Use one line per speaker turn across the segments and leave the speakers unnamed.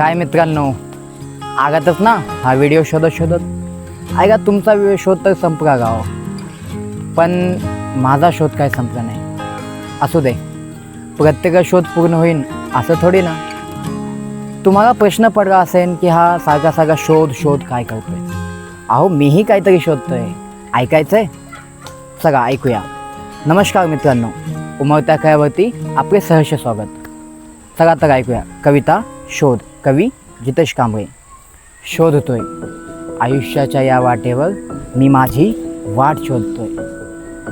काय मित्रांनो? आगातच ना? हा व्हिडिओ शोधत शोधत. ऐका तुमचा व्हिडिओ शोध तर संपला गाव. पण माझा शोध काय संपला नाही? असू दे. प्रत्येक शोध पूर्ण होईन असं थोडी ना? तुम्हाला प्रश्न पडला असेल की हा सारखा सारखा शोध शोध काय करतोय? अहो मीही काहीतरी शोधतोय. ऐकायचंय? चला ऐकूया. नमस्कार मित्रांनो. उमरत्या खेळावरती आपले सहर्ष स्वागत. चला तर ऐकूया. कविता शोध कवी जितेश कांबळे. शोधतोय. आयुष्याच्या या वाटेवर मी माझी वाट शोधतोय.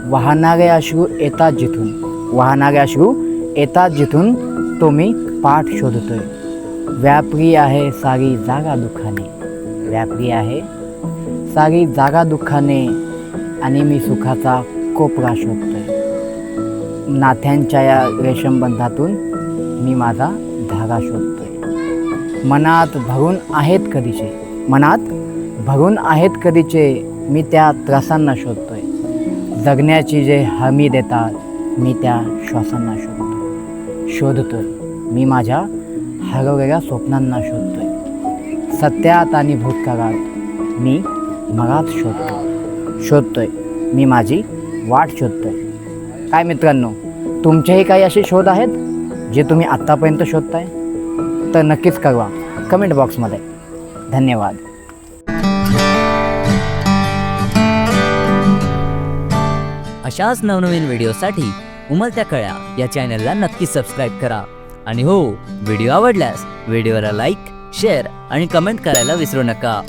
वाहणारे अश्रू येतात जिथून. वाहणारे अश्रू येतात जिथून तो मी पाठ शोधतोय. व्यापरी आहे सारी जागा दुःखाने. व्यापरी आहे सारी जागा दुःखाने आणि मी सुखाचा कोपरा शोधतोय. नाथ्यांच्या या रेशमबंधातून मी माझा धागा शोधतोय. मनात भरून आहेत कधीचे. मनात भरून आहेत कधीचे मी त्या त्रासांना शोधतोय. जगण्याची जे हमी देतात मी त्या श्वासांना शोधतो शोधतोय. मी माझ्या हरवलेल्या स्वप्नांना शोधतोय. सत्यात आणि भूतकाळात मी मगात शोधतो शोधतोय. मी माझी वाट शोधतोय. काय मित्रांनो तुमचेही काही असे शोध आहेत जे तुम्ही आत्तापर्यंत शोधताय? तर नक्कीच कळवा. कमेंट बॉक्समध्ये धन्यवाद.
अशाच नवनवीन व्हिडिओसाठी उमलत्या कळ्या या चॅनलला नक्की सबस्क्राईब करा. आणि हो व्हिडिओ आवडल्यास व्हिडिओला लाईक शेअर आणि कमेंट करायला विसरू नका.